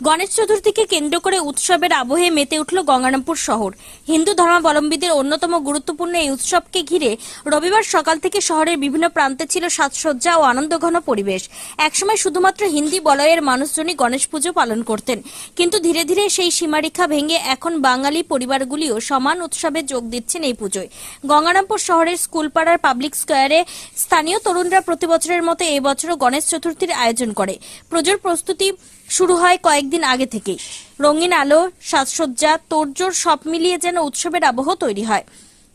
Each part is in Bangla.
গণেশ চতুর্থীকে কেন্দ্র করে উৎসবের আবহে মেতে উঠল গঙ্গারামপুর শহর। হিন্দু ধর্মাবলম্বীদের অন্যতম গুরুত্বপূর্ণ এই উৎসবকে ঘিরে রবিবার সকাল থেকে শহরের বিভিন্ন প্রান্তে ছিল সাজসজ্জা ও আনন্দঘন পরিবেশ। একসময় শুধুমাত্র হিন্দি বলয়ের মানুষজনই গণেশ পুজো পালন করতেন। কিন্তু ধীরে ধীরে সেই সীমারেখা ভেঙে এখন বাঙালি পরিবারগুলিও সমান উৎসবে যোগ দিচ্ছেন এই পুজোয়। গঙ্গারামপুর শহরের স্কুলপাড়ার পাবলিক স্কোয়ারে স্থানীয় তরুণরা প্রতি বছরের মতো এবছরও গণেশ চতুর্থীর আয়োজন করে। পুজোর প্রস্তুতি শুরু হয় কয়েকদিন আগে থেকেই। রঙিন আলো, সাজসজ্জা, তোড়জোড় সব মিলিয়ে যেন উৎসবের আবহ তৈরি হয়।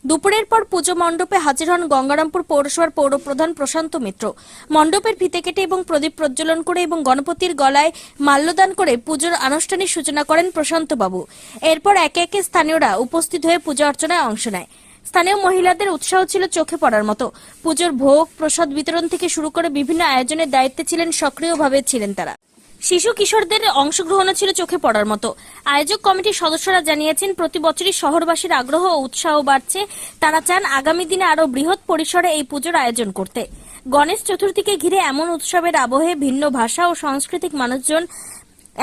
দুপুরের পর পুজো মণ্ডপে হাজির হন গঙ্গারামপুর পৌরসভার পৌরপ্রধান প্রশান্ত মিত্র। মণ্ডপের ফিতে কেটে এবং প্রদীপ প্রজ্বলন করে এবং গণপতির গলায় মাল্যদান করে পুজোর আনুষ্ঠানিক সূচনা করেন প্রশান্ত বাবু এরপর একে একে স্থানীয়রা উপস্থিত হয়ে পূজা অর্চনায় অংশ নেয়। স্থানীয় মহিলাদের উৎসাহ ছিল চোখে পড়ার মতো। পুজোর ভোগ, প্রসাদ বিতরণ থেকে শুরু করে বিভিন্ন আয়োজনের দায়িত্বে ছিলেন, সক্রিয়ভাবে ছিলেন তারা। শিশু কিশোরদের অংশগ্রহণও ছিল চোখে পড়ার মতো। আয়োজক কমিটির সদস্যরা জানিয়েছেন প্রতি বছরই শহরবাসীর আগ্রহ ও উৎসাহ বাড়ছে। তারা চান আগামী দিনে আরও বৃহৎ পরিসরে এই পুজোর আয়োজন করতে। গণেশ চতুর্থীকে ঘিরে এমন উৎসবের আবহে ভিন্ন ভাষা ও সাংস্কৃতিক মানুষজন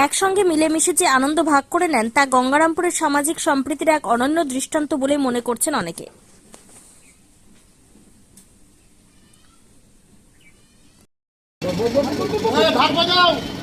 একসঙ্গে মিলেমিশে যে আনন্দ ভাগ করে নেন, তা গঙ্গারামপুরের সামাজিক সম্প্রীতির এক অনন্য দৃষ্টান্ত বলে মনে করছেন অনেকে। কি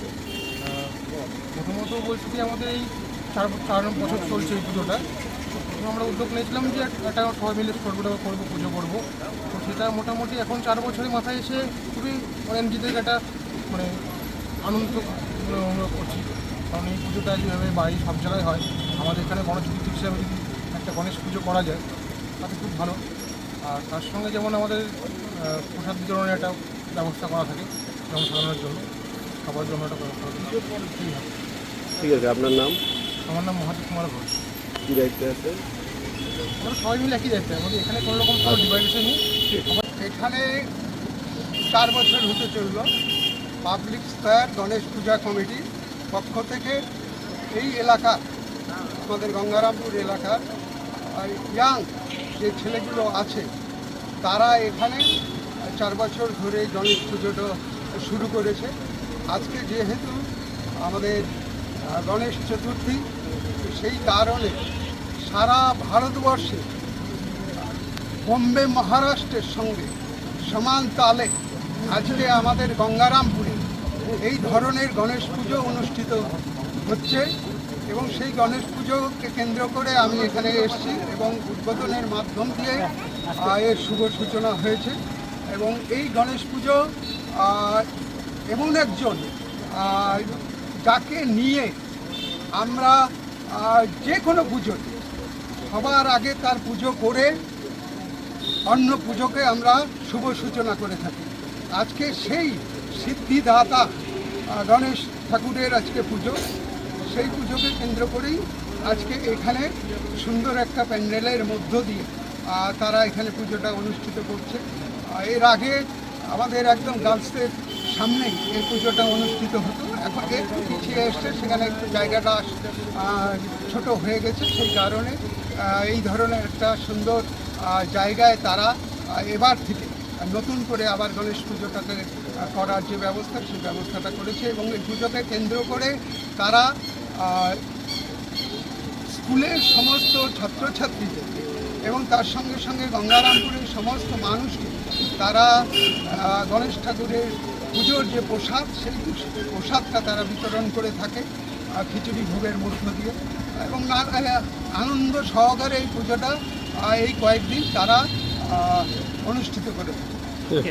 রয়েছে প্রথমত বলছি যে আমাদের এই চার চার বছর চলছে এই পুজোটা। আমরা উদ্যোগ নিয়েছিলাম যে একটা সবাই মিলে করব করব, পুজো করব। তো সেটা মোটামুটি এখন চার বছরের মাথায় এসে খুবই মানে নিজেদের একটা মানে আনন্দ অনুভব করছি। কারণ এই পুজোটা যেভাবে বাড়ি সব জায়গায় হয়, আমাদের এখানে গণেশ চতুর্থী হিসাবে যদি একটা গণেশ পুজো করা যায়, তাতে খুব ভালো। আর তার সঙ্গে যেমন আমাদের প্রসাদ বিতরণের একটা ব্যবস্থা করা থাকে, জনসাধারণের জন্য। খাবার জন্য। ঠিক আছে। আপনার নাম? আমার নাম মহাদেব কুমার ঘোষ। কি দায়িত্বে আছে? আমরা সবাই মিলে একই দায়িত্ব আমাদের এখানে কোনো রকম কোনো ডিভাইডেশন নেই। এখানে চার বছর হতে চলল পাবলিক স্কোয়ার গণেশ পূজা কমিটির পক্ষ থেকে এই এলাকা আমাদের গঙ্গারামপুর এলাকার ইয়াং যে ছেলেগুলো আছে তারা এখানে চার বছর ধরে গণেশ পুজোটা শুরু করেছে। আজকে যেহেতু আমাদের গণেশ চতুর্থী, সেই কারণে সারা ভারতবর্ষে বোম্বে মহারাষ্ট্রের সঙ্গে সমান তালে আজকে আমাদের গঙ্গারামপুরে এই ধরনের গণেশ পুজো অনুষ্ঠিত হচ্ছে এবং সেই গণেশ পুজোকে কেন্দ্র করে আমি এখানে এসেছি এবং উদ্বোধনের মাধ্যম দিয়ে এর শুভ সূচনা হয়েছে এবং এই গণেশ পুজো এমন একজন যাকে নিয়ে আমরা যে কোনো পুজোতে সবার আগে তার পুজো করে অন্য পুজোকে আমরা শুভ সূচনা করে থাকি। আজকে সেই সিদ্ধিদাতা গণেশ ঠাকুরের আজকে পুজো। সেই পুজোকে কেন্দ্র করেই আজকে এখানে সুন্দর একটা প্যান্ডেলের মধ্য দিয়ে তারা এখানে পুজোটা অনুষ্ঠিত করছে। এর আগে আমাদের একদম গার্লসদের সামনেই এই পুজোটা অনুষ্ঠিত হতো। এখন একটু পিছিয়ে এসছে, সেখানে একটু জায়গাটা ছোট হয়ে গেছে সেই কারণে এই ধরনের একটা সুন্দর জায়গায় তারা এবার থেকে নতুন করে আবার গণেশ পুজোটাকে করার যে ব্যবস্থা, সেই ব্যবস্থাটা করেছে এবং এই পুজোকে কেন্দ্র করে তারা স্কুলের সমস্ত ছাত্রছাত্রীদের এবং তার সঙ্গে সঙ্গে গঙ্গারামপুরের সমস্ত মানুষকে তারা গণেশ ঠাকুরের পুজোর যে প্রসাদ, সেই প্রসাদটা তারা বিতরণ করে থাকে খিচুড়ি, ভোগের মধ্য দিয়ে। এবং আনন্দ, সহকারে এই পুজোটা এই কয়েকদিন তারা অনুষ্ঠিত করে থাকে।